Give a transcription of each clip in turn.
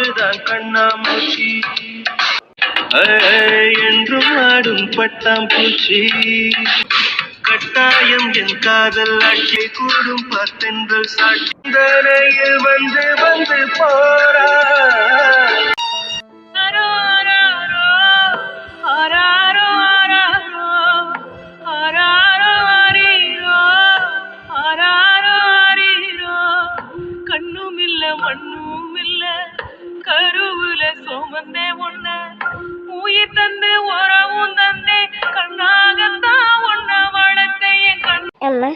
அவள்தான் கண்ணாமூச்சி? என்றும் ஆடும் பட்டாம்பூச்சி. கட்டாயம் என் காதல் ஆட்சி கூடும் பார்த்தென்றல் சாட்சிந்தனையில் வந்து வந்து போறா. சுமந்தே உன்ன உயிர் தந்து உறவும் தந்தே. கண்ணாகத்தான் உன்ன வளர்த்த என் கண். அம்மா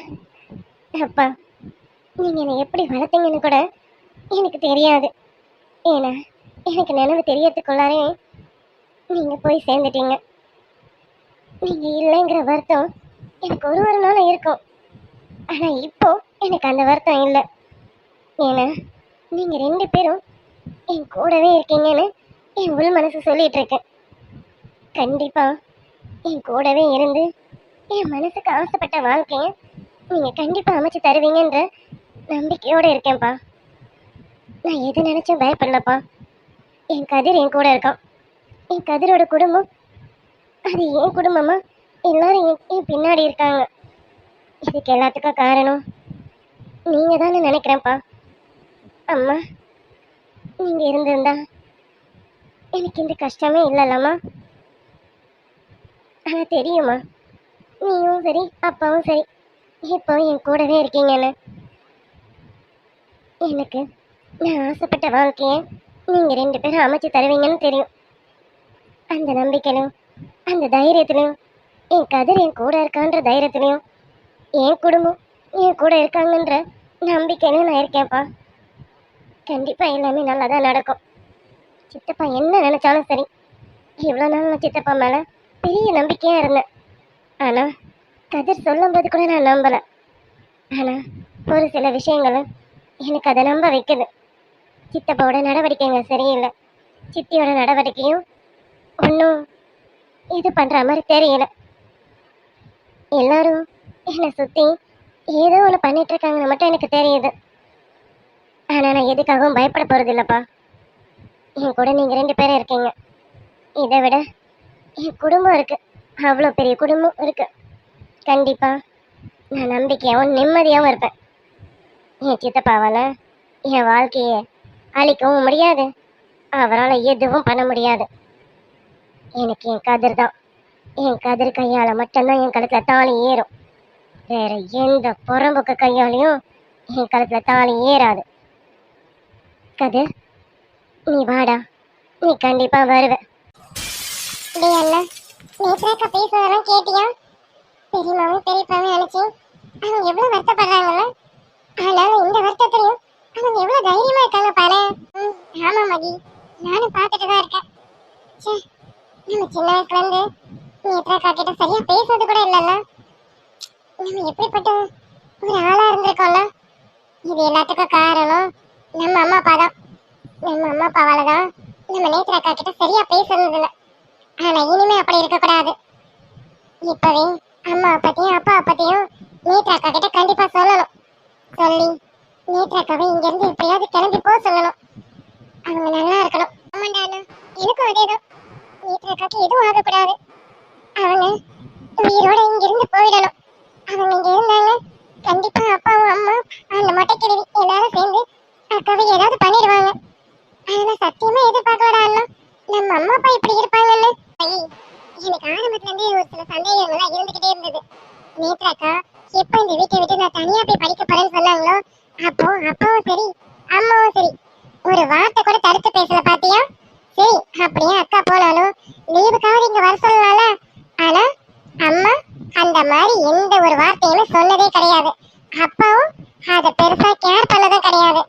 அப்பா நீங்கள் என்னை எப்படி வளர்த்தீங்கன்னு கூட எனக்கு தெரியாது. ஏன்னா எனக்கு நினைவு தெரியறதுக்குள்ளாரே நீங்கள் போய் சேர்ந்துட்டீங்க. நீங்கள் இல்லைங்கிற வருத்தம் எனக்கு ஒரு ஒரு நாளும் இருக்கும். ஆனால் இப்போ எனக்கு அந்த வருத்தம் இல்லை. ஏன்னா நீங்கள் ரெண்டு பேரும் என் கூடவே இருக்கீங்கன்னு என் உள் மனசு சொல்லிட்டு இருக்கு. கண்டிப்பா என் கூடவே இருந்து என் மனசுக்கு ஆசைப்பட்ட வாழ்க்கையை நீங்கள் கண்டிப்பாக அமைச்சு தருவீங்கன்ற நம்பிக்கையோடு இருக்கேன்ப்பா. நான் எது நினைச்சும் பயப்படலப்பா. என் கதிர் என் கூட இருக்கான். என் கதிரோட குடும்பம் அது என் குடும்பமா? எல்லாரும் என் என் பின்னாடி இருக்காங்க. இதுக்கு எல்லாத்துக்கும் காரணம் நீங்கள் தானே நினைக்கிறேன்ப்பா. அம்மா நீங்கள் இருந்திருந்தா எனக்கு இந்த கஷ்டமே இல்லைல்லம்மா ஆனால் தெரியுமா நீயும் சரி அப்பாவும் சரி. இப்போ என் கூடவே இருக்கீங்கன்னு எனக்கு நான் ஆசைப்பட்ட வாழ்க்கையை நீங்கள் ரெண்டு பேரும் அமைச்சு தருவீங்கன்னு தெரியும். அந்த நம்பிக்கையிலும் அந்த தைரியத்திலையும் என் கதிர் என் கூட இருக்கான்ற தைரியத்திலையும் என் குடும்பம் என் கூட இருக்காங்கன்ற நம்பிக்கையிலும் நான் இருக்கேன்ப்பா. கண்டிப்பாக எல்லாமே நல்லா தான் நடக்கும். சித்தப்பா என்ன நினச்சாலும் சரி. இவ்வளோ நாள் நான் சித்தப்பா மேலே பெரிய நம்பிக்கையாக இருந்தேன். ஆனால் கதிர் சொல்லும்போது கூட நான் நம்பலை. ஆனால் ஒரு சில விஷயங்களும் எனக்கு அதை நம்ப வைக்குது. சித்தப்பாவோட நடவடிக்கைங்க சரியில்லை. சித்தியோட நடவடிக்கையும் ஒன்றும் இது பண்ணுற மாதிரி தெரியல. எல்லாரும் என்னை சுற்றி ஏதோ ஒன்று பண்ணிகிட்ருக்காங்கன்னு மட்டும் எனக்கு தெரியுது. ஆனால் நான் எதுக்காகவும் பயப்பட போகிறது இல்லைப்பா என் கூட நீங்கள் ரெண்டு பேரும் இருக்கீங்க. இதை விட என் குடும்பம் இருக்கு. அவ்வளோ பெரிய குடும்பம் இருக்கு. கண்டிப்பாக நான் நம்பிக்கையாகவும் நிம்மதியாகவும் இருப்பேன். என் சித்தப்பாவால் என் வாழ்க்கையை அழிக்கவும் முடியாது. அவரால் எதுவும் பண்ண முடியாது. எனக்கு என் கதிர் தான். என் கதிர் கையால் மட்டும்தான் என் கழுத்தில் தாலி ஏறும். வேறு எந்த புறம்புக்கு கையாலையும் என் கழுத்தில் தாலி ஏறாது. கதிர் நீ வாடா. நீ கண்டிப்பா வருவ. டேய் அண்ணா நேத்ராக்கா பேசுறதெல்லாம் கேட்டியா? பெரியமாவும் பெரியப்பாவும் நினைச்சு அவங்க எவ்வளவு வருத்தப்படுறாங்கல்ல ஆனாலும் இந்த வருத்தத்திலையும் அவங்க எவ்வளவு தைரியமா இருக்காங்க பாரு. ஆமா மதி. நானும் பார்த்துட்டு தான் இருக்கேன். ச்சே நம்ம சின்ன வயசுல இருந்து நேத்ராக்கா கிட்ட சரியா பேசுறது கூட இல்லைல்ல. நம்ம எப்படிப்பட்ட ஒரு ஆளா இருந்திருக்கோம்ல. இது எல்லாத்துக்கும் காரணம் நம்ம அம்மா அப்பா தான். நம்ம அம்மா அப்பாவால தான் நம்ம நேத்ராக்கா கிட்ட சரியா பேசுறது ஆனா இனிமே அப்படி இருக்க கூடாது இப்பவே அம்மா பத்தியும் அப்பா பத்தியும் நேத்ராக்கா கிட்ட கண்டிப்பா சொல்லணும். சொல்லி நேத்ராக்காவை இங்க இருந்து எப்படியாவது கிளம்பி போக சொல்லணும். அவங்க நல்லா இருக்கணும். ஆமாண்டா அண்ணா. எனக்கும் அதேதான் நேத்ராக்காக்கு எதுவும் ஆகக்கூடாது. அவங்க உயிரோட இங்க இருந்து போயிடணும். அவங்க இங்க இருந்தாங்க. கண்டிப்பா அப்பாவும் அம்மா அந்த மொட்டை கிழவி எல்லாரும் சேர்ந்து அக்காவை ஏதாவது பண்ணிடுவாங்க. ஆனா சத்தியமா எதிர்பார்க்கலடா அண்ணா. நம்ம அம்மா அப்பா இப்படி இருப்பாங்கன்னு எனக்கு ஆரம்பத்துல இருந்தே ஒரு சில சந்தேகங்கள்லாம் இருந்துகிட்டே இருந்தது. நேத்ராக்கா எப்ப இந்த வீட்டை விட்டு நான் தனியா போய் படிக்க போறேன்னு சொன்னாங்களோ அப்போ அப்பாவும் சரி அம்மாவும் சரி ஒரு வார்த்தை கூட தடுத்து பேசல பாத்தியா சரி அப்படியே அக்கா போனாலும் லீவுக்காவது இங்க வர சொல்லலாம்ல ஆனா அம்மா அந்த மாதிரி எந்த ஒரு வார்த்தையுமே சொன்னதே கிடையாது அப்பாவும் அத பெருசா கேர் பண்ணதும் கிடையாது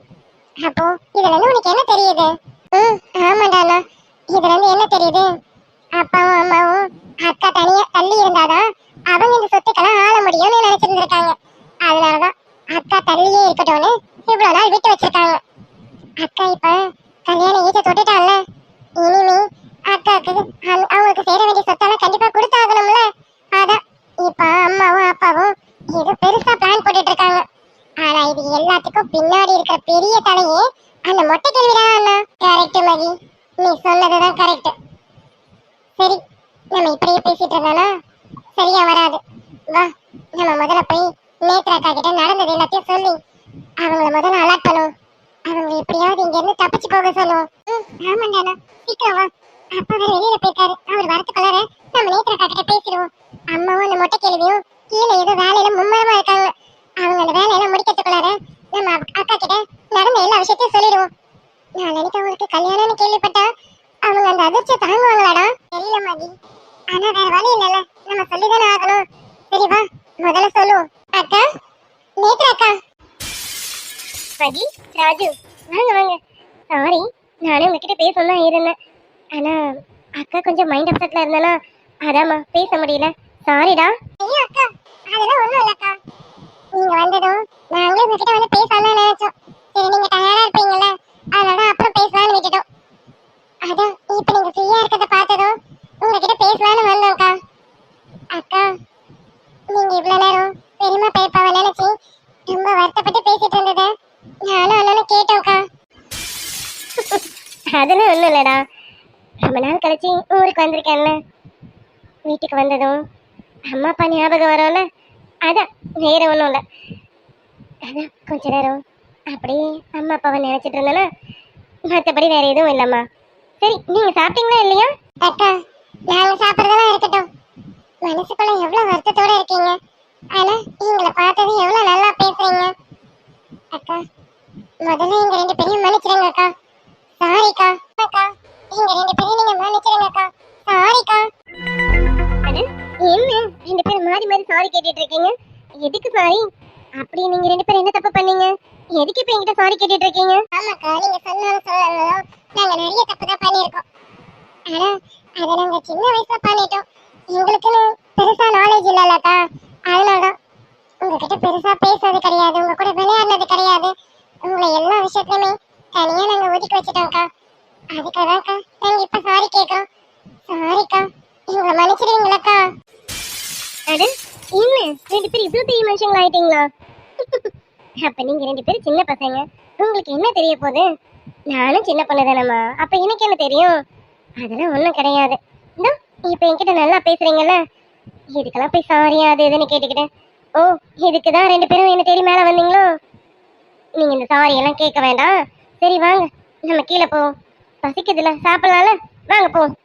அப்போ இதுல இருந்து உனக்கு என்ன தெரியுது ம் ஆமாண்டா அண்ணா இதுல இருந்து என்ன தெரியுது அப்பாவும் அம்மாவும் அக்கா தனியா தள்ளி இருந்தாதான் அவங்க இந்த சொத்துக்கெல்லாம் ஆள முடியும்னு நினைச்சிருந்திருக்காங்க அதனாலதான் அக்கா தள்ளியே இருக்கட்டும்னு இவ்வளவு நாள் விட்டு வச்சிருக்காங்க அக்கா இப்ப கல்யாண ஏஜ தொட்டுட்டான்ல இனிமே அக்காவுக்கு அந்த- அவங்களுக்கு சேர வேண்டிய சொத்தெல்லாம் கண்டிப்பா கொடுத்தாகணும்ல அதான் இப்ப அம்மாவும் அப்பாவும் ஏதோ பெருசா பிளான் போட்டுட்டு இருக்காங்க ஆனா இது எல்லாத்துக்கும் பின்னாடி இருக்கிற பெரிய தலையே அந்த மொட்டை கேள்விதான் அண்ணா. கரெக்ட் மகி நீ சொன்னதுதான் கரெக்ட் சரி நம்ம இப்படியே பேசிட்டு இருந்தானா சரியா வராது. வா நம்ம முதல்ல போய் நேத்ராக்கா கிட்ட நடந்தது எல்லாத்தையும் சொல்லி. அவங்கள முதல்ல அலர்ட் பண்ணுவோம் அவங்க எப்படியாவது இங்க இருந்து தப்பிச்சு போக சொல்லுவோம் ம், ஆமாண்டாண்ணா சீக்கிரம் வா. அப்பா வேற வெளியில போயிருக்காரு. அவர் வரத்துக்குள்ளார நம்ம நேத்ராக்கா கிட்ட பேசிடுவோம். அம்மாவும் அந்த மொட்டை கேள்வியும் கீழே ஏதோ வேலையில மும்மரமா இருக்காங்க. அவங்க அந்த வேலையெல்லாம் முடிக்கிறதுக்குள்ளார நம்ம அக்கா கிட்ட நடந்த எல்லா விஷயத்தையும் சொல்லிடுவோம். நாளைக்கு அவங்களுக்கு கல்யாணம்னு கேள்விப்பட்டா அவங்க அந்த அதிர்ச்சியை தாங்குவாங்களாடா? தெரியல மாதிரி ஆனா வேற வழி இல்லைல்ல. நம்ம சொல்லிதானே ஆகணும். சரி வா முதல்ல சொல்லுவோம். அக்கா நேத்ரா அக்கா. மதி ராஜு. வாங்க வாங்க. சாரி நானே உங்ககிட்ட பேசணும் தான் இருந்தேன். ஆனா அக்கா கொஞ்சம் மைண்ட் அப்செட்ல இருந்தானா அதாம்மா பேச முடியல. சாரிடா ஐயோ அக்கா அதெல்லாம் ஒண்ணும் இல்லக்கா நீங்க வந்ததும் நாங்களே உங்ககிட்ட வந்து பேசலாம் நினைச்சோம். சரி நீங்க டயர்டா இருப்பீங்கல்ல அதனால அப்புறம் பேசலாம்னு விட்டுட்டோம். அதான் இப்ப நீங்க ஃப்ரீயா இருக்கிறத பார்த்ததும் உங்ககிட்ட பேசலாம்னு வந்தோம்க்கா அக்கா. நீங்க இவ்வளவு நேரம் பெரியமா பேப்பாவை நினைச்சு ரொம்ப வருத்தப்பட்டு பேசிட்டு இருந்தத நானும் அண்ணனும் கேட்டோம்க்கா அதெல்லாம் ஒண்ணும் இல்லடா. ரொம்ப நாள் கழிச்சு ஊருக்கு வந்திருக்கேன்ல வீட்டுக்கு வந்ததும் அம்மா அப்பா ஞாபகம் வரும்ல? அதான் வேற ஒன்றும் இல்லை. அதான் கொஞ்ச நேரம். அப்படியே அம்மா அப்பாவை நினைச்சிட்டு இருந்தேன்னா மற்றபடி வேற எதுவும் இல்லைம்மா. சரி நீங்க சாப்பிட்டீங்களா இல்லையா? அக்கா நாங்க சாப்பிட்றதெல்லாம் இருக்கட்டும். மனசுக்குள்ள எவ்வளவு வருத்தத்தோட இருக்கீங்க? ஆனா எங்களை பார்த்தது எவ்வளவு நல்லா பேசுறீங்க? அக்கா முதல்ல எங்க ரெண்டு பேரையும் மன்னிச்சிடுங்க அக்கா. சாரிக்கா அக்கா. எங்க ரெண்டு பேரையும் நீங்க மன்னிச்சிடுங்க அக்கா. சாரிக்கா என்ன? ரெண்டு பேரும் மாறி மாறி சாரி கேட்டுட்டு இருக்கீங்க. எதுக்கு சாரி அப்படி நீங்க ரெண்டு பேரும் என்ன தப்பு பண்ணீங்க? எதுக்கு இப்ப என்கிட்ட சாரி கேட்டுட்டு இருக்கீங்க? ஆமாக்கா நீங்க சொன்னாலும் சொல்லலாம் நாங்க நிறைய தப்பு தான் பண்ணியிருக்கோம். ஆனா அதை நாங்க சின்ன வயசுல பண்ணிட்டோம். எங்களுக்குன்னு பெருசா நாலேஜ் இல்லலக்கா அதனாலதான் உங்ககிட்ட பெருசா பேசுறது கிடையாது உங்க கூட விளையாடுறது கிடையாது. உங்களை எல்லா விஷயத்துலயுமே தனியா நாங்க ஒதுக்கி வச்சுட்டோம்க்கா. அதுக்காகக்கா நாங்க இப்ப சாரி கேட்கறோம். சாரிக்கா இவங்க மன்னிச்சிடுவீங்களாக்கா? அட என்ன? ரெண்டு பேரும் இவ்வளவு பெரிய மனுஷங்களா ஆயிட்டீங்களா? அப்ப நீங்க ரெண்டு பேரும் சின்ன பசங்க. உங்களுக்கு என்ன தெரிய போகுது? நானும் சின்ன பொண்ணு தானம்மா அப்ப எனக்கு என்ன தெரியும்? அதெல்லாம் ஒன்றும் கிடையாது. இதோ இப்ப என்கிட்ட நல்லா பேசுறீங்கல்ல? இதுக்கெல்லாம் போய் சாரியா அது இதுன்னு கேட்டுக்கிட்டேன். ஓ இதுக்கு தான் ரெண்டு பேரும் என்ன தேடி மேலே வந்தீங்களோ? நீங்க இந்த சாரி எல்லாம் கேட்க வேண்டாம். சரி வாங்க. நம்ம கீழே போவோம். பசிக்குதுல சாப்பிடலாம்ல? வாங்க போவோம்.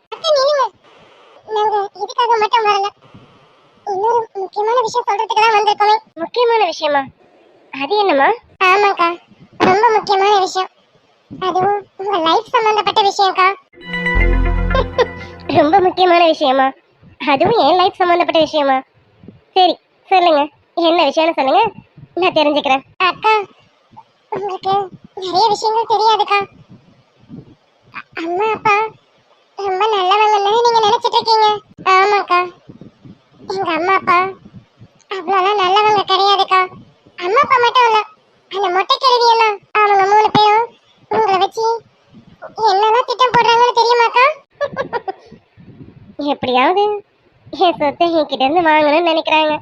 நாங்க இதுக்காக மட்டும் வரல. இன்னொரு முக்கியமான விஷயம் சொல்றதுக்கு தான் வந்திருக்கோமே. முக்கியமான விஷயமா? அது என்னம்மா? ஆமாக்கா. ரொம்ப முக்கியமான விஷயம். அதுவும் உங்க லைஃப் சம்பந்தப்பட்ட விஷயம்க்கா. ரொம்ப முக்கியமான விஷயமா? அதுவும் என் லைஃப் சம்பந்தப்பட்ட விஷயமா? சரி சொல்லுங்க. என்ன விஷயம்னு சொல்லுங்க. நான் தெரிஞ்சுக்கிறேன். அக்கா உங்களுக்கு நிறைய விஷயங்கள் தெரியாதுக்கா. அம்மா அப்பா ரொம்ப நல்லவங்கன்னு நீங்க நினைச்சிட்டு இருக்கீங்க ஆமாக்கா எங்க அம்மா அப்பா அவ்வளோலாம் நல்லவங்க கிடையாதுக்கா அம்மா அப்பா மட்டும் இல்ல அந்த மொட்டை கிழவி எல்லாம் அவங்க மூணு பேரும் உங்களை வச்சு என்னெல்லாம் திட்டம் போடுறாங்கன்னு தெரியுமாக்கா எப்படியாவது என் சொத்தை என்கிட்ட இருந்து வாங்கணும்னு நினைக்கிறாங்க.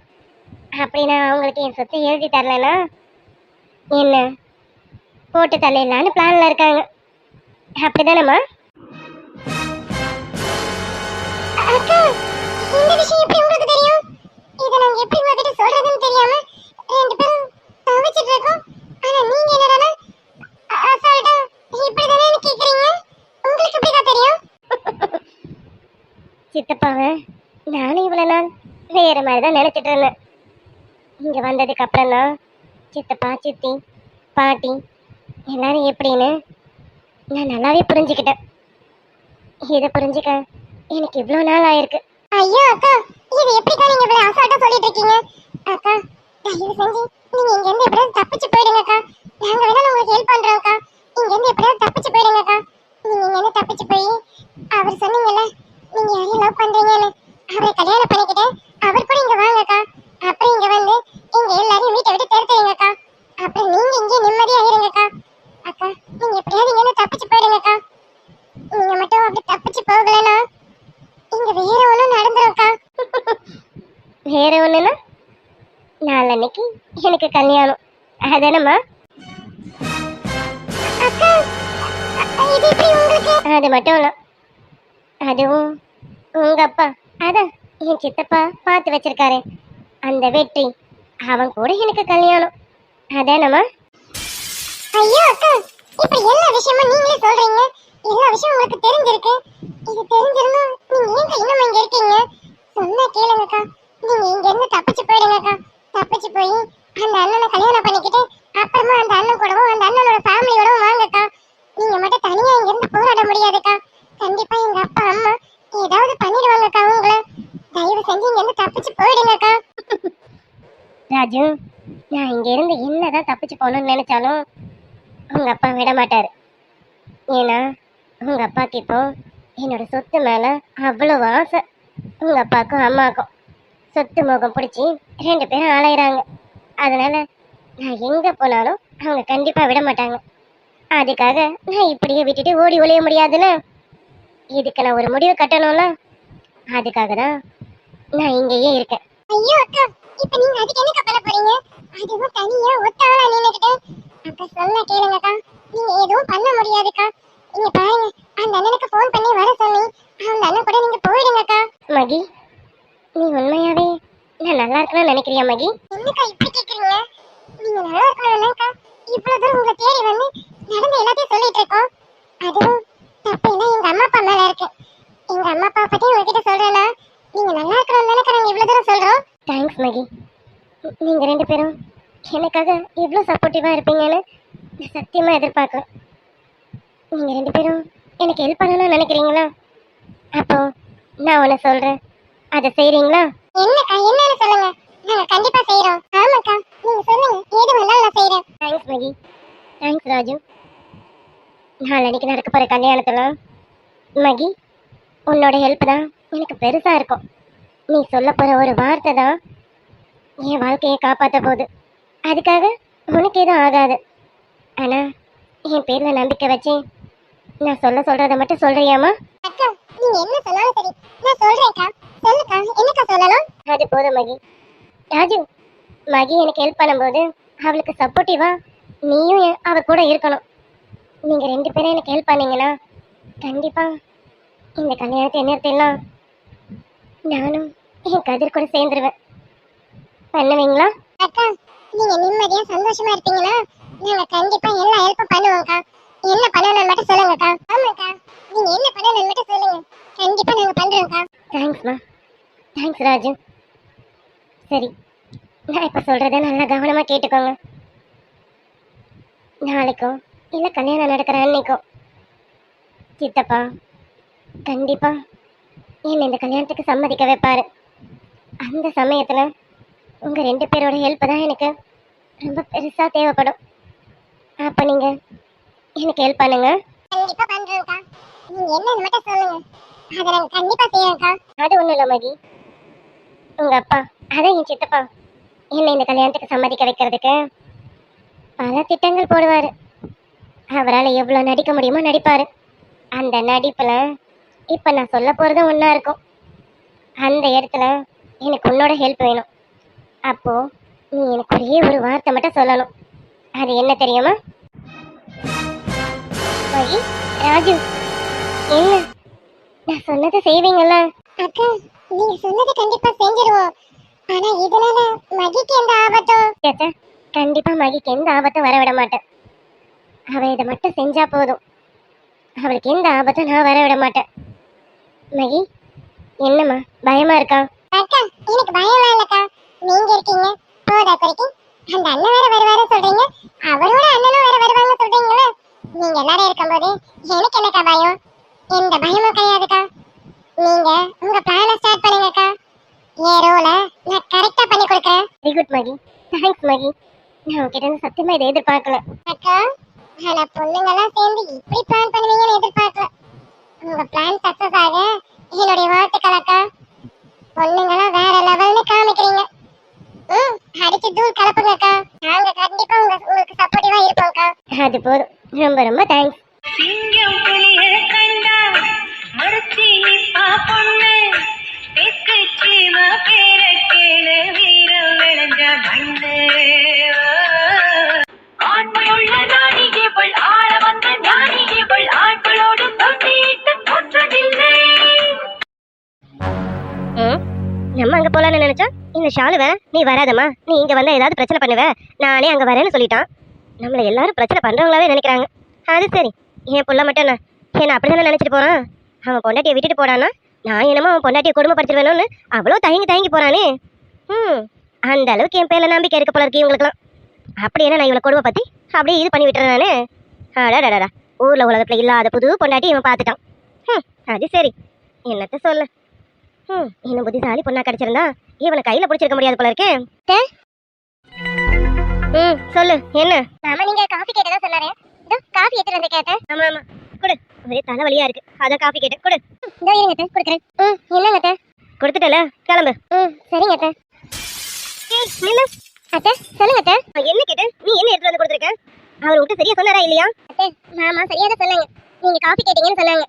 அப்படி நான் அவங்களுக்கு என் சொத்தை எழுதி தரலன்னா என்ன? போட்டு தள்ளிடலான்னு பிளான்ல இருக்காங்க. அப்படிதானம்மா? அக்கா இந்த விஷயம் எப்படி உங்களுக்கு தெரியும் இத நாங்க எப்படி உங்ககிட்ட சொல்றதுன்னு தெரியாம ரெண்டு பேரும் தவிச்சிட்டு இருக்கோம் ஆனா நீங்க என்னடா அசால்ட்டா இப்படிதானே கேக்குறீங்க உங்களுக்கு எப்படிக்கா தெரியும் சித்தப்பாவை நானும் இவ்வளோ நாள் வேறு மாதிரி தான் நினச்சிட்டு இருந்தேன். இங்கே வந்ததுக்கு அப்புறம் தான் சித்தப்பா சித்தி பாட்டி எல்லாரும் எப்படின்னு நான் நல்லாவே புரிஞ்சுக்கிட்டேன். இதை புரிஞ்சுக்க எனக்கு இவ்வளோ நாள் ஆயிருக்கு. ஐயோ அக்கா இது எப்படிக்கா நீங்க இவ்வளவு அசால்ட்டா சொல்லிட்டு இருக்கீங்க? அக்கா தயவு செஞ்சு நீங்க இங்க இருந்து எப்படியாவது தப்பிச்சு போயிடுங்க அக்கா நாங்க வேணா உங்களுக்கு ஹெல்ப் பண்றோம் அக்கா இங்க இருந்து எப்படியாவது தப்பிச்சு போயிடுங்க அக்கா நீங்க இங்க இருந்து தப்பிச்சு போய் அவர் சொன்னீங்கல்ல நீங்க யாரையும் லவ் பண்றீங்கன்னு அவரை கல்யாணம் பண்ணிக்கிட்டு அவர் கூட இங்க வாங்க அக்கா அப்புறம் இங்க வந்து எங்க எல்லாரையும் வீட்டை விட்டு தெருத்துறீங்க அக்கா அப்புறம் நீங்க இங்கே நிம்மதியா இருங்க அக்கா நீங்க எப்படியாவது இங்க தப்பிச்சு போயிடுங்க அக்கா நீங்க மட்டும் அப்படி தப்பிச்சு போகலனா இங்க வேற ஒண்ணும் நடந்துருக்கா வேற ஒண்ணுனா நாளன்னைக்கு எனக்கு கல்யாணம். அதானம்மா? அது மட்டும் இல்ல. அதுவும் உங்க அப்பா. அதான் என் சித்தப்பா பார்த்து வச்சிருக்காரு. அந்த வெற்றி அவன் கூட எனக்கு கல்யாணம். அதானம்மா ஐயோ அக்கா இப்ப எல்லா விஷயமும் நீங்களே சொல்றீங்க? எல்லா விஷயம் உங்களுக்கு தெரிஞ்சிருக்கு. இது தெரிஞ்சிருந்தா நீங்க ஏங்க இன்னும் இங்க இருக்கீங்க? சொன்னா கேளுங்கக்கா. நீங்க இங்க இருந்து தப்பிச்சு போயிடுங்கக்கா. தப்பிச்சு போய் அந்த அண்ணனை கல்யாணம் பண்ணிக்கிட்டு அப்புறமா அந்த அண்ணன் கூடவும் அந்த அண்ணனோட ஃபேமிலியோடவும் வாங்கக்கா. நீங்க மட்டும் தனியா இங்க இருந்து போராட முடியாதுக்கா. கண்டிப்பா எங்க அப்பா அம்மா ஏதாவது பண்ணிடுவாங்கக்கா உங்களை. தயவு செஞ்சு இங்க இருந்து தப்பிச்சு போயிடுங்கக்கா. ராஜு நான் இங்க இருந்து என்னதான் தப்பிச்சு போகணும்னு நினைச்சாலும் உங்க அப்பா விட மாட்டாரு. ஏன்னா உங்க அப்பாக்கு இப்போ என்னோட சொத்து மேல அவ்வளவு ஆசை. உங்க அப்பாவுக்கும் அம்மாக்கும் சொத்து முகம் பிடிச்சி ரெண்டு பேரும் ஆளையிறாங்க. அதனால நான் எங்க போனாலும் அவங்க கண்டிப்பா விட மாட்டாங்க. அதுக்காக நான் இப்படியே விட்டுட்டு ஓடி ஒழிய முடியாதுன்னு இதுக்கு நான் ஒரு முடிவு கட்டணும்ல? அதுக்காக தான் நான் இங்கேயே இருக்கேன். ஐயோ அக்கா இப்போ நீங்க அதுக்கு என்ன பண்ண போறீங்க? அதுவும் தனியா ஒத்தாளா நின்னுக்கிட்டு? அக்கா சொல்ல கேளுங்கக்கா நீங்க எதுவும் பண்ண முடியாதுக்கா. இங்க பாருங்க அந்த அண்ணனுக்கு ஃபோன் பண்ணி வர சொல்லி அந்த அண்ணன் கூட நீங்க போயிடுங்கக்கா. மகி நீ உண்மையாவே நான் நல்லா இருக்கணும்னு நினைக்கிறியா மகி? என்னக்கா இப்படி கேக்குறீங்க? நீங்க நல்லா இருக்கணும்னாக்கா இவ்வளவு தூரம் உங்களை தேடி வந்து நடந்த எல்லாத்தையும் சொல்லிட்டு இருக்கோம். அதுவும் தப்பு எல்லாம் எங்க அம்மா அப்பா மேல இருக்கு? எங்க அம்மா அப்பா பத்தி உங்ககிட்ட சொல்றேன்னா நீங்க நல்லா இருக்கணும்னு நினைக்கிறாங்க இவ்வளவு தூரம் சொல்றோம். தேங்க்ஸ் மகி. நீங்க ரெண்டு பேரும் எனக்காக இவ்வளோ சப்போர்ட்டிவா இருப்பீங்கன்னு நான் சத்தியமா எதிர்பார்க்கல. நீங்க ரெண்டு பேரும் எனக்கு ஹெல்ப் பண்ணணும்னு நினைக்கிறீங்களா? அப்போ நான் ஒன்று சொல்றேன். அதை செய்றீங்களா? என்னக்கா என்னன்னு சொல்லுங்க. நாங்க கண்டிப்பா செய்றோம். ஆமாக்கா நீங்க சொல்லுங்க. ஏது வேணாலும் நான் செய்றேன். தேங்க்ஸ் மகி. தேங்க்ஸ் ராஜு. நாளன்னைக்கு நடக்க போற கல்யாணத்துல மகி உன்னோட ஹெல்ப் தான் எனக்கு பெருசா இருக்கும். நீ சொல்ல போற ஒரு வார்த்தை தான் என் வாழ்க்கையை காப்பாத்த போகுது. அதுக்காக உனக்கு எதுவும் ஆகாது. ஆனா என் பேர்ல நம்பிக்கை வச்சு நான் சொல்ல சொல்றத மட்டும் சொல்றியாமா அக்கா நீங்க என்ன சொன்னாலும் சரி நான் சொல்றேன்க்கா சொல்லுக்கா என்னக்கா சொல்லணும்? அது போதும் மகி. ராஜு மகி எனக்கு ஹெல்ப் பண்ணும்போது அவளுக்கு சப்போர்ட்டிவா நீயும் அவ கூட இருக்கணும். நீங்க ரெண்டு பேரும் எனக்கு ஹெல்ப் பண்ணீங்கன்னா கண்டிப்பா இந்த கல்யாணத்தை நிறுத்திடலாம் நானும் என் கதிர் கூட சேர்ந்துருவேன். பண்ணுவீங்களா? அக்கா நீங்க நிம்மதியா சந்தோஷமா இருப்பீங்கன்னா நாங்க கண்டிப்பா எல்லா ஹெல்ப்பும் பண்ணுவோம்க்கா. என்ன பண்ணணும் மட்டும் சொல்லுங்கக்கா. ஆமாக்கா நீங்க என்ன பண்ணணும் மட்டும் சொல்லுங்க. கண்டிப்பா நாங்க பண்றோம்க்கா. தேங்க்ஸ்மா தேங்க்ஸ் ராஜு. சரி நான் இப்ப சொல்றத நல்லா கவனமா கேட்டுக்கோங்க. நாளைக்கோ இல்ல கல்யாணம் நடக்கிற அன்னைக்கோ சித்தப்பா கண்டிப்பா என்னை இந்த கல்யாணத்துக்கு சம்மதிக்க வைப்பாரு. அந்த சமயத்துல உங்க ரெண்டு பேரோட ஹெல்ப் தான் எனக்கு ரொம்ப பெருசா தேவைப்படும். அப்ப நீங்க எனக்கு ஹெல்ப் பண்ணுங்க. கண்டிப்பா பண்றேன்க்கா நீங்க என்னன்னு மட்டும் சொல்லுங்க. அதை நாங்க கண்டிப்பா செய்யறோம்க்கா அது ஒண்ணும் இல்ல மகி. உங்க அப்பா அதான் என் சித்தப்பா. என்னை இந்த கல்யாணத்துக்கு சம்மதிக்க வைக்கிறதுக்கு பல திட்டங்கள் போடுவாரு. அவரால் எவ்வளோ நடிக்க முடியுமோ நடிப்பாரு. அந்த நடிப்புல இப்ப நான் சொல்ல போறது ஒண்ணா இருக்கும். அந்த இடத்துல எனக்கு உன்னோட ஹெல்ப் வேணும். அப்போ நீ எனக்கு ஒரே ஒரு வார்த்தை மட்டும் சொல்லணும். அது என்ன தெரியுமா? மகி ராஜு. என்ன? நான் சொன்னதை செய்வீங்கல்ல? அக்கா நீங்க சொன்னதை கண்டிப்பா செஞ்சிருவோம். ஆனா இதனால மகிக்கு எந்த ஆபத்தும்? சேச்சா கண்டிப்பா மகிக்கு எந்த ஆபத்தும் வர விட மாட்டேன். அவ இதை மட்டும் செஞ்சா போதும். அவளுக்கு எந்த ஆபத்தும் நான் வர விட மாட்டேன். மகி என்னம்மா? பயமா இருக்கா? அக்கா எனக்கு பயமா இல்லக்கா. நீங்க இருக்கீங்க. போதா குறைக்கு. அந்த அண்ணன் வேற வருவாரு சொல்றீங்க. அவரோட அண்ணனும் வேற வருவாங்க சொல்றீங்களா நீங்க எல்லாரும் இருக்கும்போது எனக்கு என்னக்கா பயம்? எந்த பயமும் கிடையாதுக்கா. நீங்க உங்க பிளான ஸ்டார்ட் பண்ணுங்கக்கா. என் ரோல நான் கரெக்டா பண்ணி கொடுக்கறேன். Very good Mahi. Thanks Mahi. நான் உங்ககிட்ட இருந்து சத்தியமா இதை எதிர்பார்க்கல. அக்கா ஆனா பொண்ணுங்கெல்லாம் சேர்ந்து இப்படி பிளான் பண்ணுவீங்கன்னு எதிர்பார்க்கல. உங்க பிளான் சக்சஸ் ஆக என்னுடைய வாழ்த்துக்கள் அக்கா பொண்ணுங்கெல்லாம் வேற லெவல்னு காமிக்கிறீங்க. ம் அடிச்சு தூள் கலப்புங்கக்கா. நாங்க கண்டிப்பா உங்க உங்களுக்கு சப்போர்ட்டிவா இருப்போம்க்கா. அது போதும். ரொம்ப ரொம்ப தேங்க்ஸ் சிங்கம் புலிய கண்டா மறுச்சி பா பொண்ணு. தெற்கு சீம பேர கேளு வீரம் விளைஞ்ச மண்ணு. ஆண்மையுள்ள ஞானியேவள் ஆள வந்த ஞானியேவள் ஆட்களோடு தொட்டியிட்டு அங்க போலான்னு நினைச்சோம் இந்த ஷாலுவ நீ வராதம்மா. நீ இங்க வந்தா ஏதாவது பிரச்சனை பண்ணுவ. நானே அங்க வரேன்னு சொல்லிட்டான். நம்மள எல்லாரும் பிரச்சனை பண்றவங்களாவே நினைக்கிறாங்க. அது சரி. என் புள்ள மட்டும் நான் என்ன அப்படிதானே நினைச்சிட்டு போறான்? அவன் பொண்டாட்டியை விட்டுட்டு போறான்னா நான் என்னமோ அவன் பொண்டாட்டியை கொடுமைப்படுத்திடுவேணும்னு அவ்வளோ தயங்கி தயங்கி போறானே. ம் அந்த அளவுக்கு என் பேர்ல நம்பிக்கை இருக்க போல இருக்கு இவங்களுக்குலாம் அப்படி என்ன நான் இவளை கொடுமை பத்தி? அப்படியே இது பண்ணி விட்டுறேன் நானு அடடடடா ஊர்ல உலகத்துல இல்லாத புது பொண்டாட்டி இவன் பார்த்துட்டான். ம் அது சரி. என்னத்த சொல்ல? ம் இன்னும் புத்திசாலி பொண்ணா கிடைச்சிருந்தா இவனை கையில பிடிச்சிருக்க முடியாது போல இருக்கே. ம் சொல்லு என்ன? மாமா நீங்க காஃபி கேட்டதா சொன்னாரு. இதோ காஃபி எடுத்துட்டு வந்து கேட்டேன். ஆமா ஆமா. கொடு. ஒரே தலைவலியா இருக்கு. அதான் காஃபி கேட்டேன் கொடு. இதோ இருங்க அத்தை, கொடுக்குறேன். ம் என்னங்க அத்தை? கொடுத்துட்டல கிளம்பு. ம் சரிங்க அத்தை. ஏய் நில்லு. அத்தை சொல்லுங்க அத்தை. என்ன கேட்டேன் நீ என்ன எடுத்து வந்து கொடுத்துருக்க? அவர் விட்டு சரியா சொன்னாரா இல்லையா? அத்தை மாமா சரியா தான் சொன்னாங்க. நீங்க காஃபி கேட்டீங்கன்னு சொன்னாங்க.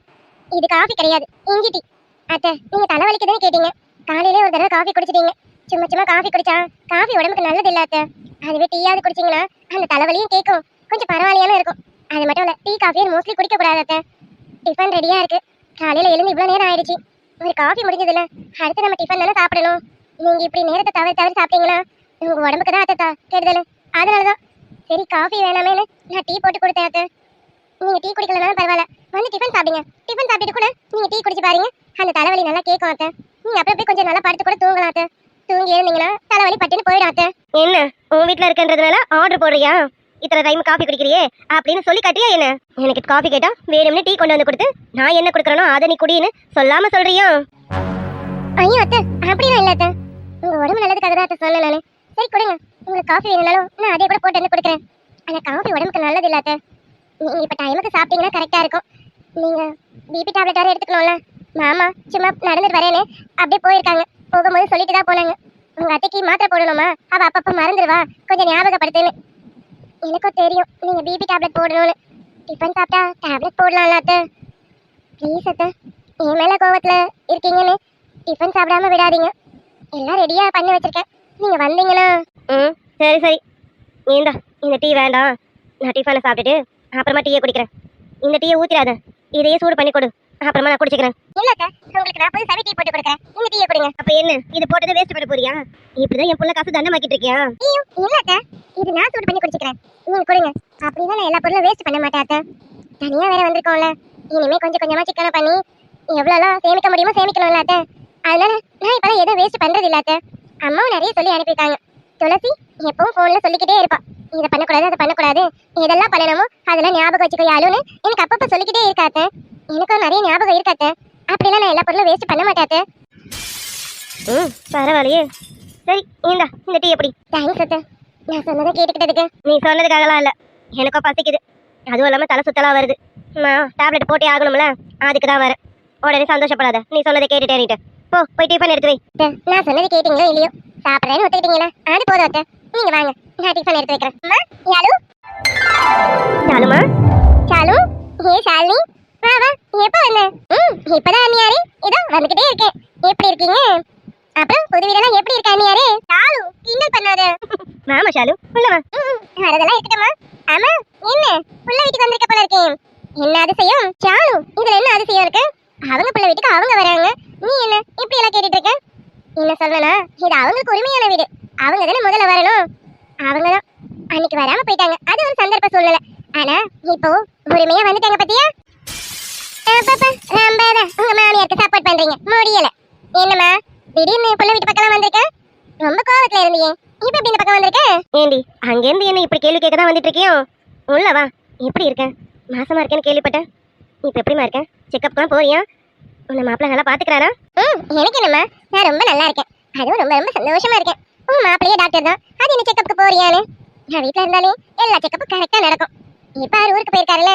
இது காஃபி கிடையாது இஞ்சி டீ அத்தை நீங்க தலைவலிக்கு தானே கேட்டீங்க. காலையிலே ஒரு தடவை காஃபி குடிச்சிட்டீங்க. சும்மா சும்மா காஃபி குடிச்சா காஃபி உடம்புக்கு நல்லது இல்ல அத்தை. அதுவே டீயாவது குடிச்சீங்கன்னா அந்த தலைவலியும் கேட்கும். கொஞ்சம் பரவாயில்லையானு இருக்கும். அது மட்டும் இல்ல டீ காஃபியை மோஸ்ட்லி குடிக்க கூடாது அத்தை. டிஃபன் ரெடியா இருக்கு. காலையில எழுந்து இவ்வளவு நேரம் ஆயிடுச்சு. ஒரு காஃபி முடிஞ்சதுல அடுத்து நம்ம டிஃபன் தானே சாப்பிடணும். நீங்க இப்படி நேரத்தை தவறி தவறி சாப்பிட்டீங்களா உங்க உடம்புக்கு தான் அத்தை கெடுதல். அதனாலதான். சரி காஃபி வேணாமேனு நான் டீ போட்டு கொடுத்தேன் அத்தை. நீங்க டீ குடிக்கலனாலும் பரவாயில்ல. வந்து டிஃபன் சாப்பிடுங்க. டிஃபன் சாப்பிட்டுட்டு கூட நீங்க டீ குடிச்சு பாருங்க. அந்த தலைவலி நல்லா கேட்கும் அத்தை. நீங்க அப்புறம் போய் கொஞ்சம் நல்லா படுத்து கூட தூங்கலாம் அத்தை. தூங்கி எழுந்தீங்கன்னா தலைவலி பட்டுன்னு போயிடும் அத்தை. என்ன? உன் வீட்ல இருக்கன்றதுனால ஆர்டர் போடுறியா? இத்தனை டைம் காஃபி குடிக்கிறியே? அப்படின்னு சொல்லி காட்டியா என்ன? எனக்கு காஃபி கேட்டா வேணும்னு டீ கொண்டு வந்து கொடுத்து நான் என்ன கொடுக்குறேனோ அதை நீ குடின்னு சொல்லாம சொல்றியா? ஐயோ அத்தை. அப்படிலாம் இல்ல அத்தை. உங்க உடம்பு நல்லதுக்காக தான் அத்தை சொன்னேன் நானு. சரி கொடுங்க. உங்களுக்கு காஃபி வேணும்னாலும் நான் அதே கூட போட்டு வந்து கொடுக்குறேன். ஆனால் காஃபி உடம்புக்கு நல்லது இல்லாத நீங்கள் இப்போ டைமுக்கு சாப்பிட்டீங்கன்னா கரெக்டாக இருக்கும். நீங்கள் பிபி டேப்லெட் வேறு எடுத்துக்கணும்ல. மாமா சும்மா நடந்துட்டு வரேன்னு அப்படியே போயிருக்காங்க. போகும்போது சொல்லிட்டு தான் போனாங்க. உங்கள் அத்தைக்கு மாத்திரை போடணுமா? அவள் அப்பப்போ மறந்துடுவா கொஞ்சம் ஞாபகப்படுத்துன்னு. எனக்கும் தெரியும். நீங்கள் பிபி டேப்லெட் போடணும்னு. டிஃபன் சாப்பிட்டா டேப்லெட் போடலாம்ல அத்தை. ப்ளீஸ் அத்தை. என் மேலே கோவத்தில் இருக்கீங்கன்னு டிஃபன் சாப்பிடாம விடாதீங்க. எல்லாம் ரெடியாக பண்ணி வச்சுருக்கேன். நீங்க வந்தீங்கன்னா ம் சரி சரி. நீந்தா இந்த டீ வேண்டாம். நான் டிஃபனை சாப்பிட்டுட்டு அப்புறமா டீயை குடிக்கிறேன். இந்த டீயை ஊத்திராத இதையே சூடு பண்ணி கொடு. அப்புறமா நான் குடிச்சுக்கிறேன். இல்ல அத்தை உங்களுக்கு நான் புதுசாவே டீ போட்டு கொடுக்குறேன். இந்த டீயை கொடுங்க. அப்ப என்ன? இது போட்டதை வேஸ்ட் பண்ண போறியா? இப்படிதான் என் புள்ள காசு தண்டமாக்கிட்டு இருக்கியா? ஐயோ இல்ல அத்தை. இது நான் சூடு பண்ணி குடிச்சுக்கிறேன். நீங்க கொடுங்க. அப்படின்னா நான் எல்லா பொருளும் வேஸ்ட் பண்ண மாட்டேன் அத்தை. தனியா வேற வந்திருக்கோம்ல. இனிமே கொஞ்சம் கொஞ்சமா சிக்கனை பண்ணி எவ்வளோலாம் சேமிக்க முடியுமோ சேமிக்கணும்ல அத்தை. அதனால நான் இப்பதான் எதுவும் வேஸ்ட் பண்றது இல்ல அத்தை. அம்மாவும் நிறைய சொல்லி அனுப்பிட்டாங்க துளசி எப்பவும் போன்ல சொல்லிக்கிட்டே இருப்பா. இதை பண்ணக்கூடாது அதை பண்ணக்கூடாது. இதெல்லாம் பண்ணணுமோ? அதெல்லாம் ஞாபகம் வச்சுக்கோ யாழுன்னு. எனக்கு அப்பப்ப சொல்லிக்கிட்டே இருக்காத்த எனக்கும் நிறைய ஞாபகம் இருக்காத்த அப்படிலாம் நான் எல்லா பொருளும் வேஸ்ட் பண்ண மாட்டாத்த ம் பரவாயில்லையே. சரி இந்தா இந்த டீ எப்படி? தேங்க்ஸ் அத்தை. நான் சொன்னதை கேட்டுக்கிட்டதுக்கு. நீ சொன்னதுக்காகலாம் இல்ல. எனக்கும் பசிக்குது. அதுவும் இல்லாம தலை சுத்தலாம் வருது. நான் டேப்லெட் போட்டே ஆகணும்ல? அதுக்கு தான் வரேன். உடனே சந்தோஷப்படாத. நீ சொன்னதை கேட்டுட்டேன்னுட்டு போ போய் டிஃபன் எடுத்து வை நான் சொன்னது கேட்டீங்களோ இல்லையோ? சாப்பிட்றேன்னு ஒத்துக்கிட்டீங்களா? அது போதும் அத்தை. நீங்க வாங்க. நான் டிஃபன் எடுத்து வைக்கிறேன். அம்மா யாரு சாலுமா சாலு ஏ ஷாலினி. வா வா. எப்போ வந்த? ம் இப்பதான் அண்ணியாரே. இதோ வந்துகிட்டே இருக்கேன். எப்படி இருக்கீங்க? அப்புறம் புது வீடெல்லாம் எப்படி இருக்க அண்ணியாரே? சாலு கிண்டல் பண்ணாத. மாமா ஷாலு. உள்ள வா. ம் வரதெல்லாம் இருக்கட்டுமா ஆமா என்ன? புள்ள வீட்டுக்கு வந்திருக்க போல இருக்கேன் என்ன அதிசயம்? சாலு இதுல என்ன அதிசயம் இருக்கு? அவங்க பிள்ளை வீட்டுக்கு அவங்க வராங்க. நீ என்ன? இப்படி எல்லாம் கேட்டுட்டு இருக்க? என்ன சொல்லனா இது அவங்களுக்கு உரிமையான வீடு. அவங்க தானே முதல்ல வரணும். அவங்க தான் அன்னைக்கு வராம போயிட்டாங்க. அது ஒரு சந்தர்ப்ப சூழ்நிலை. ஆனா இப்போ உரிமையா வந்துட்டாங்க பாத்தியா? அப்பப்பா, ரொம்ப தான் உங்க மாமியாருக்கு சப்போர்ட் பண்றீங்க. முடியல. என்னம்மா? திடீர்னு புள்ள வீட்டு பக்கம் வந்திருக்க? ரொம்ப கோவத்துல இருந்தீங்க இப்ப எப்படி இந்த பக்கம் வந்திருக்க? ஏண்டி அங்கேருந்து என்ன இப்படி கேள்வி கேட்க தான் வந்துட்டு இருக்கியோ? உள்ள வா. எப்படி இருக்க? மாசமா இருக்கேன்னு கேள்விப்பட்டேன். இப்போ எப்படிமா இருக்கேன் செக்கப்க்குலாம் போறியா? உன்னை மாப்பிள்ளை நல்லா பாத்துக்கிறாரா? ம் எனக்கு என்னம்மா? நான் ரொம்ப நல்லா இருக்கேன். அதுவும் ரொம்ப ரொம்ப சந்தோஷமா இருக்கேன். உன் மாப்பிளையே டாக்டர் தான். அது என்ன செக்கப்புக்கு போறியான்னு? நான் வீட்ல இருந்தாலே எல்லா செக்கப்பும் கரெக்டா நடக்கும். இப்ப அவர் ஊருக்கு போயிருக்காருல்ல.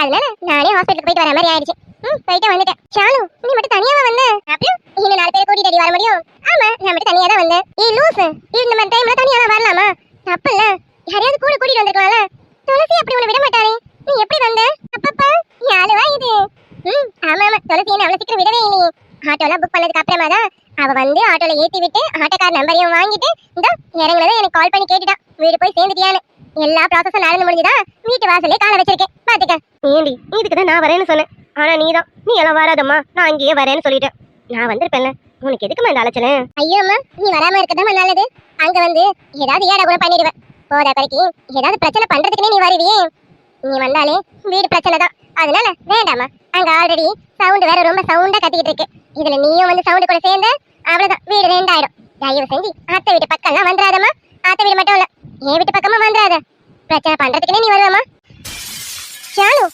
அதனால நானே ஹாஸ்பிட்டலுக்கு போயிட்டு வர மாதிரி ஆயிடுச்சு. ம் போயிட்டு வந்துட்டேன். ஷாலு நீ மட்டும் தனியாவா வந்த? அப்புறம் இன்னும் நாலு பேர் கூட்டிட்டு வர முடியும். ஆமா நான் மட்டும் தனியா தான் வந்தேன். ஏய் லூசு இந்த மாதிரி டைம்ல தனியா தான் வரலாமா? தப்பு இல்ல யாரையாவது கூட கூட்டிட்டு வந்திருக்கலாம்ல. துளசி அப்படி உன்னை விட மாட்டாரே நீ எப்படி வந்த? அப்பப்பா யாருவா இது. ம் ஆமா ஆமா. துளசி என்ன அவ்வளவு சீக்கிரம் விடவே இல்லையே. ஆட்டோலாம் புக் பண்ணதுக்கு அப்புறமா தான் அவ வந்து ஆட்டோல ஏத்தி விட்டு ஆட்டோக்கார் நம்பரையும் வாங்கிட்டு இந்த இறங்குனதை எனக்கு கால் பண்ணி கேட்டுட்டான் வீடு போய் சேர்ந்துட்டியான்னு. எல்லா ப்ராசஸும் நடந்து முடிஞ்சுதா வீட்டு வாசலே காலை வச்சிருக்கேன். பாத்துக்க. ஏண்டி இதுக்கு தான் நான் வரேன்னு சொன்னேன். ஆனா நீ தான் நீ எல்லாம் வராதம்மா. நான் அங்கேயே வரேன்னு சொல்லிட்டேன். நான் வந்திருப்பேன்ல. உனக்கு எதுக்குமா இந்த அலைச்சல? ஐயோ அம்மா. நீ வராம இருக்கதான் நல்லது. அங்க வந்து ஏதாவது ஏடா கூட பண்ணிடுவேன் போதா கடைக்கு ஏதாவது பிரச்சனை பண்றதுக்குன்னே நீ வருவியே. நீ வந்தாலே வீடு பிரச்சனை தான் அதனால வேண்டாமா அங்க ஆல்ரெடி சவுண்ட் வேற ரொம்ப சவுண்டா கத்திக்கிட்டு இருக்கு. இதுல நீயும் வந்து சவுண்ட் கூட சேர்ந்து அவ்வளவுதான். வீடு ரெண்டாயிடும். தயவு செஞ்சு அத்தை வீட்டு பக்கம் எல்லாம் வந்துடாதம்மா அத்தை வீடு மட்டும் இல்ல என் வீட்டு பக்கமா வந்துடாத பிரச்சனை பண்றதுக்குனே நீ வருவாமா ஷாலு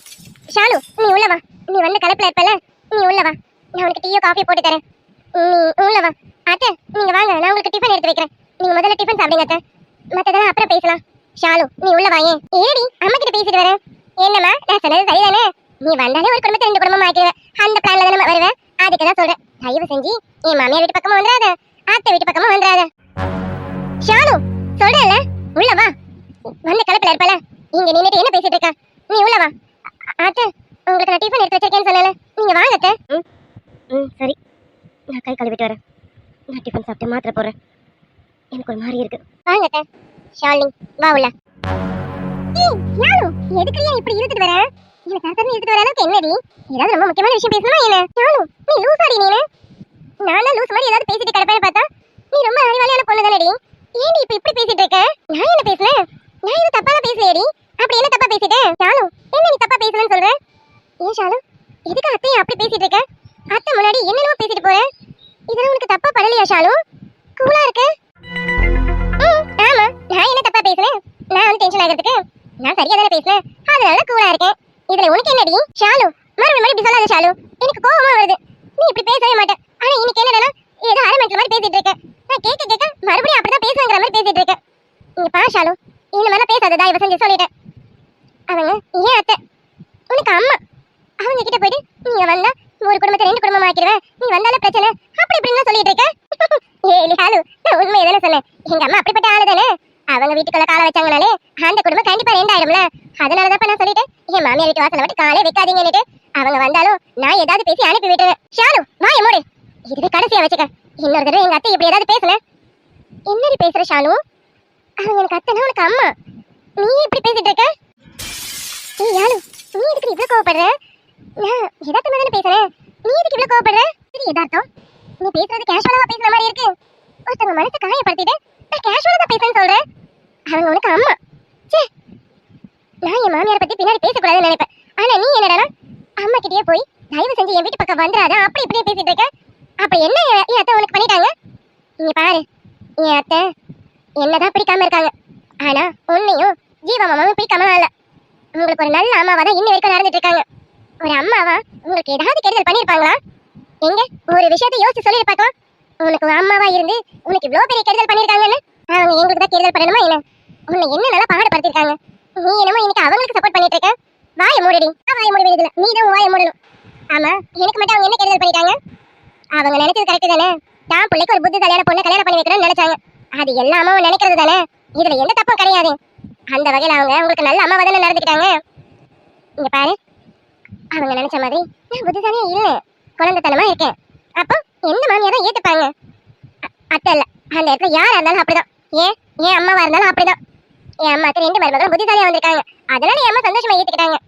ஷாலு நீ உள்ள வா. நீ வந்து கலப்புல இருப்பல நீ உள்ள வா. நான் உனக்கு டீயோ காஃபி போட்டு தரேன். நீ உள்ள வா. அத்தை நீங்க வாங்க நான் உங்களுக்கு டிஃபன் எடுத்து வைக்கிறேன். நீங்க முதல்ல டிஃபன் சாப்பிடுங்க அத்தை. மத்ததெல்லாம் அப்புறம் பேசலாம். ஷாலு நீ உள்ள வா ஏன்? ஏடி அம்மா கிட்ட பேசிட்டு வரேன். என்னம்மா? நான் சொன்னது சரிதானே? நீ வந்தாலே ஒரு குடும்பத்தை ரெண்டு குடும்பம் ஆக்கிடுவேன் அந்த பிளான்ல தானே வருவேன் அதுக்கு தான் சொல்றேன். தயவு செஞ்சு என் மாமியார் வீட்டு பக்கமா வந்துடாத. அத்தை வீட்டு பக்கமா வந்துடாத. ஷாலு சொல்றேன்ல? உள்ள வா. வந்து கலப்பில் இருப்பல. இங்க நின்னுட்டு என்ன பேசிட்டு இருக்க? நீ உள்ள வா. அத்தை உங்களுக்கு நான் டிஃபன் எடுத்து வச்சிருக்கேன்னு சொன்னல நீங்க வாங்க அத்தை. ம் சரி. நான் கை கழுவிட்டு வரேன். நான் டிஃபன் சாப்பிட்டு மாத்திரை போடுறேன். எனக்கு ஒரு மாதிரி இருக்கு. வாங்க அத்தை. ஷாலினி வா உள்ள. ஏய் யாரு எதுக்கு இப்படி இழுத்துட்டு வர? இல்ல தரத்தரன்னு இழுத்துட்டு வர அளவுக்கு என்னடி? ஏதாவது ரொம்ப முக்கியமான விஷயம் பேசணுமா என்ன? யாரு நீ லூசாடி நீனு? நானும் லூஸ் மாதிரி ஏதாவது பேசிட்டு கிடப்பேன்னு பார்த்தா நீ ரொம்ப அறிவாளியான பொண்ணு தானடி. ஏன்டி இப்ப இப்படி பேசிட்டு இருக்க? நான் என்ன பேசுனேன் நான் எதுவும் தப்பா தான் அப்படி என்ன தப்பா பேசிட்டேன் ஷாலு என்ன நீ தப்பா பேசுறேன்னு சொல்ற? ஏன் ஷாலு? எதுக்கு அத்தையை அப்படி பேசிட்டு இருக்க? அத்தை முன்னாடி என்னென்னமோ பேசிட்டு போற? இதெல்லாம் உனக்கு தப்பா படலையா ஷாலு? கூலா இருக்கு? ஆமா. நான் என்ன தப்பா பேசுறேன்? நான் வந்து டென்ஷன் ஆகிறதுக்கு? நான் சரியா தானே பேசுறேன் அதனால கூலா இருக்கேன். இதுல உனக்கு என்னடி? ஷாலு மறுபடியும் மறுபடியும் இப்படி சொல்லாத ஷாலு. எனக்கு கோவமா வருது. நீ இப்படி பேசவே மாட்டேன் ஆனா இன்னைக்கு என்னடா ஏதோ அரை மாதிரி பேசிட்டு இருக்க. நான் கேட்க கேட்க மறுபடியும் அப்படிதான் பேசுங்கிற மாதிரி பேசிட்டு இருக்க. நீ பா ஷாலு இந்த மாதிரிலாம் பேசாததா தயவு செஞ்சு சொல்லிட்டேன். அவங்க ஏன் அத்தை? உனக்கு அம்மா. அவங்க கிட்ட போயிட்டு நீங்க வந்தா ஒரு குடும்பத்தை ரெண்டு குடும்பமா ஆக்கிடுவேன். நீ வந்தாலும் பிரச்சனை. அப்படி இப்படின்னு சொல்லிட்டு இருக்க. ஏய் ஹாலு நான் உண்மை தானே சொன்னேன். எங்க அம்மா அப்படிப்பட்ட ஆளு தானே அவங்க வீட்டுக்குள்ள காலை வச்சாங்கனாலே அந்த குடும்பம் கண்டிப்பா ரெண்டாயிரம்ல அதனாலதான் நான் சொல்லிட்டேன். என் மாமியார் வீட்டு வாசல விட்டு காலே வைக்காதீங்கன்னுட்டு அவங்க வந்தாலும் நான் ஏதாவது பேசி அனுப்பி விட்டுருவேன். ஷாலு வா மூடு. இதுவே கடைசியா வச்சுக்க. இன்னொரு தடவை எங்க அத்தை இப்படி ஏதாவது பேசுன? என்னடி பேசுற ஷாலு அவங்க எனக்கு அத்தைனா உனக்கு அம்மா? நீ இப்படி பேசிட்டு இருக்க? ஏய் யாழு நீ எதுக்கு இவ்வளவு கோவப்படுற? நான் எதார்த்தமா தானே பேசுறேன் நீ எதுக்கு இவ்வளவு கோவப்படுற? இது எதார்த்தம். நீ பேசுறது கேஷுவலாவா பேசுற மாதிரி இருக்கு. ஒருத்தவங்க மனசை காயப்படுத்திட்டு நான் கேஷுவலா தான் பேசுறேன்னு சொல்றேன் அவங்க உனக்கு அம்மா. ச்சே. நான் என் மாமியார் பத்தி பின்னாடி பேசக்கூடாதுன்னு நினைப்பேன். ஆனா நீ என்னடா அம்மா கிட்டயே போய் தயவு செஞ்சு என் வீட்டு பக்கம் வந்துடாத. அப்படி இப்படியே பேசிட்டு இருக்க. அப்ப என்ன என் அத்தை உனக்கு பண்ணிட்டாங்க? இங்க பாரு. என் அத்தை என்னதான் பிடிக்காம இருக்காங்க. ஆனா உன்னையும் ஜீவா மாமாவும் பிடிக்காம இல்ல உங்களுக்கு ஒரு நல்ல அம்மாவா தான் இன்ன வரைக்கும் நடந்துட்டு இருக்காங்க. ஒரு அம்மாவா உங்களுக்கு ஏதாவது கெடுதல் பண்ணிருப்பாங்களா? எங்க? ஒரு விஷயத்தை யோசிச்சு சொல்லி பார்க்கலாம். உனக்கு அம்மாவா இருந்து உனக்கு இவ்வளவு பெரிய கெடுதல் பண்ணிருக்காங்கன்னு? அவங்க எங்களுக்கு தான் கெடுதல் பண்ணணுமா என்ன? உன்னை என்ன நல்லா பாடுபடுத்திருக்காங்க? நீ என்னமோ இன்னைக்கு அவங்களுக்கு சப்போர்ட் பண்ணிட்டு இருக்க வாய மூடடி. வாய மூட வேண்டியதில்ல நீ தான் வாய மூடணும். ஆமா எனக்கு மட்டும் அவங்க என்ன கெடுதல் பண்ணிட்டாங்க? அவங்க நினைச்சது கரெக்ட் தானே? தான் பிள்ளைக்கு ஒரு புத்திசாலியான பொண்ணை கல்யாணம் பண்ணி வைக்கணும்னு நினைச்சாங்க. அது எல்லாமே அம்மாவும் நினைக்கிறது தானே? இதுல எந்த தப்பும் கிடையாது. அந்த வகையில அவங்க உங்களுக்கு நல்ல அம்மாவை தானே நடந்துக்கிட்டாங்க. இங்க பாரு. அவங்க நினைச்ச மாதிரி நான் புத்திசாலியா இல்லை. குழந்தைத்தனமா இருக்கேன். அப்போ எந்த மாமியா தான் ஏத்துப்பாங்க. அத்தை இல்ல. அந்த இடத்துல யாரா இருந்தாலும் அப்படிதான். ஏன்? ஏன் அம்மாவா இருந்தாலும் அப்படிதான். என் அம்மாக்கு ரெண்டு மருமகளும் புத்திசாலியா வந்திருக்காங்க. அதனால என் அம்மா சந்தோஷமா ஏத்துக்கிட்டாங்க.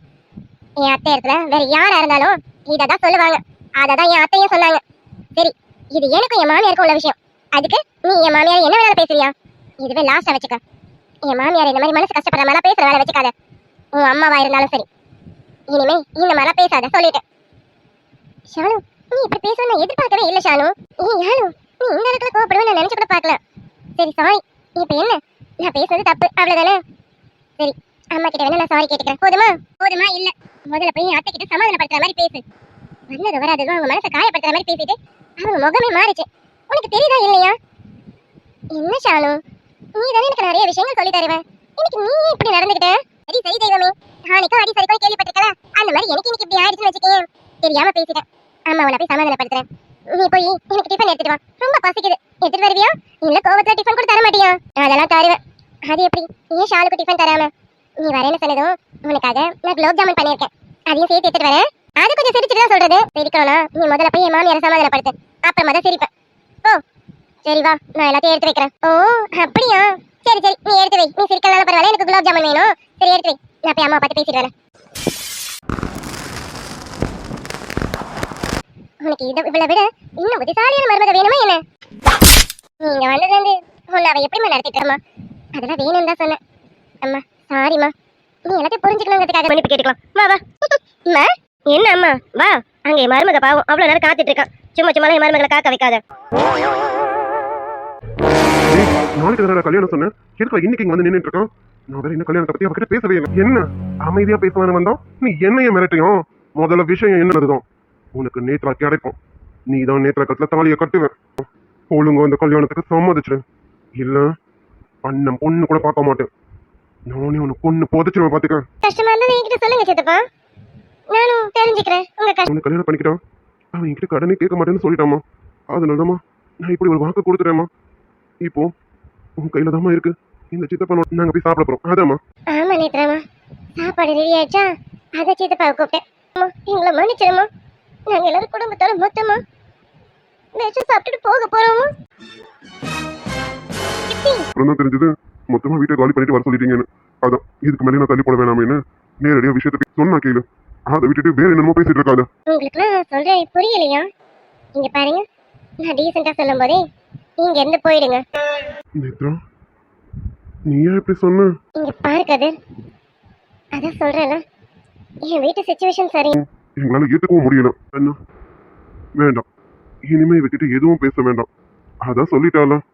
என் அத்தை இடத்துல வேற யாரா இருந்தாலும் இதை தான் சொல்லுவாங்க. அதை தான் என் அத்தையும் சொன்னாங்க. சரி இது எனக்கும் என் மாமியாருக்கும் உள்ள விஷயம். அதுக்கு நீ என் மாமியார் என்ன வேணாலும் பேசுறியா? இதுவே லாஸ்டா வச்சுக்க. என் மாமியார் இந்த மாதிரி மனசு கஷ்டப்படுற மாதிரி பேசுற வேலை வச்சுக்காத. உன் அம்மாவா இருந்தாலும் சரி. இனிமே இந்த மாதிரிலாம் பேசாத சொல்லிட்டேன். ஷானு நீ இப்படி பேச நான் எதிர்பார்க்கவே இல்லை ஷானு. நீ யானு நீ இந்த இடத்துல கோவப்படுவேன் நான் நினைச்சு கூட பார்க்கல. சரி சாரி இப்ப என்ன? நான் பேசுறது தப்பு அவ்வளவுதானே? சரி அம்மா கிட்ட வேணா நான் சாரி கேட்டுக்கிறேன். போதுமா? போதுமா? இல்ல. முதல்ல போய் அத்தை கிட்ட சமாதானப்படுத்துற மாதிரி பேசு. வந்தது வராததும் அவங்க மனசை காயப்படுத்துற மாதிரி பேசிட்டு அவங்க முகமே மாறிச்சு. உனக்கு தெரியுதா இல்லையா? என்ன ஷானு? நீ தானே எனக்கு நிறைய விஷயங்கள் சொல்லி தருவேன் இன்னைக்கு நீ இப்படி நடந்துகிட்ட? சரி சரி தெய்வமே. நாளைக்கும் அடி சரிக்கும் கேள்விப்பட்டிருக்கல. அந்த மாதிரி எனக்கு இன்னைக்கு இப்படி ஆயிடுச்சுன்னு வச்சுக்கேன் தெரியாம பேசிட்டேன். அம்மா உன்னை போய் சமாதானப்படுத்துறேன். நீ போய் எனக்கு டிஃபன் எடுத்துட்டு வா. ரொம்ப பசிக்குது. எடுத்துட்டு வருவியா? இல்ல கோவத்துல டிஃபன் கூட தர மாட்டியா? அதெல்லாம் தருவேன். அது எப்படி? ஏன் ஷாலுக்கு டிஃபன் தராம? நீ வரேன்னு சொன்னதும் உனக்காக நான் குலோப் ஜாமுன் பண்ணியிருக்கேன். அதையும் சேர்த்து எடுத்துட்டு வரேன். அது கொஞ்சம் சிரிச்சுட்டு தான் சொல்றது. சிரிக்கணும்னா நீ முதல்ல போய் என் மாமியாரை சமாதானப்படுத்து. அப்புறமா தான் சிரிப்பேன். ஓ சரி வா. நான் எல்லாத்தையும் எடுத்து வைக்கிறேன். ஓ அப்படியா? சரி சரி. நீ எடுத்து வை. நீ சிரிக்கலாம் பரவாயில்ல. எனக்கு குலோப் ஜாமுன் வேணும். சரி எடுத்து வை. நான் போய் அம்மா பார்த்து பேசிட்டு வரேன். உனக்கு இதை இவளை விட இன்னும் புத்திசாலியான மருமக வேணுமா என்ன? நீங்க வந்ததுல இருந்து உன்னை அவ எப்படிமா நடத்திட்டமா அதெல்லாம் வேணும் தான் சொன்னேன். அம்மா சாரிம்மா நீ எல்லாத்தையும் புரிஞ்சுக்கணுங்கிறதுக்காக மன்னிப்பு கேட்டுக்கலாம். வா வா. அம்மா என்ன அம்மா? வா. அங்க என் மருமக பாவம் அவ்வளவு நேரம் காத்துட்டு இருக்கான் சும்மா சும்மா என் மருமகளை காக்க வைக்காத. நாளைக்கு தானடா கல்யாணம் சொன்னேன்? எதுக்கு இன்னைக்கு இங்க வந்து நின்னுட்டு இருக்கான்? நான் வேற என்ன கல்யாணத்தை பத்தி அவகிட்ட பேசவே இல்லை. என்ன? அமைதியா பேசலான்னு வந்தோம் நீ என்னைய மிரட்டையும் முதல்ல விஷயம் என்னதுதான் உனக்கு நேத்ரா கிடைக்கும் நீ தான் நேத்ரா கத்துல தாலியை கட்டுவேன் ஒழுங்கு அந்த கல்யாணத்துக்கு சம்மதிச்சிடு இல்ல அண்ணன் பொண்ணு கூட பார்க்க மாட்டேன். நானே உனக்கு பொண்ணு புதைச்சிருவேன் பாத்துக்க. கஷ்டமா இருந்தா என்கிட்ட சொல்லுங்க சித்தப்பா. நானும் தெரிஞ்சுக்கிறேன் உங்க கஷ்டம் கல்யாணம் பண்ணிக்கிட்டான். அவன் என்கிட்ட கடனே கேட்க மாட்டேன்னு சொல்லிட்டாமா அதனாலதாம்மா நான் இப்படி ஒரு வாக்கு கொடுத்துட்டேம்மா இப்போ உன் கையில தாம்மா இருக்கு. இந்த சித்தப்பனோட நாங்க போய் சாப்பிட போறோம். அதாம்மா. ஆமா நேத்ராமா. சாப்பாடு ரெடி ஆயிடுச்சா? அதை சித்தப்பாவை கூப்பிட்டேன். எங்களை மன்னிச்சிருமா நாங்க எல்லாரும் குடும்பத்தோட மொத்தமா விஷம் சாப்பிட்டுட்டு போக போறோமா? அப்புறம் தெரிஞ்சது? மொத்தமா வீட்டை காலி பண்ணிட்டு வர சொல்லிட்டீங்கன்னு. அதான் இதுக்கு மேலே நான் தள்ளி போட வேணாமேன்னு நேரடியா விஷயத்தை சொன்னா கேளு. அதை விட்டுட்டு வேற என்னமோ பேசிட்டு இருக்காத. உங்களுக்குலாம் நான் சொல்றேன் புரியலையா? இங்க பாருங்க நான் டீசெண்டா சொல்லும் போதே நீங்க இருந்து போயிடுங்க. நேத்ரா நீ ஏன் இப்படி சொன்ன? இங்க பாரு கதிர். அதான் சொல்றேன்ல என் வீட்டு சுச்சுவேஷன் சரி எங்களால் ஏற்றுக்கவும் முடியல. என்ன வேண்டாம். இனிமே இவகிட்ட எதுவும் பேச வேண்டாம். அதான் சொல்லிட்டாலாம்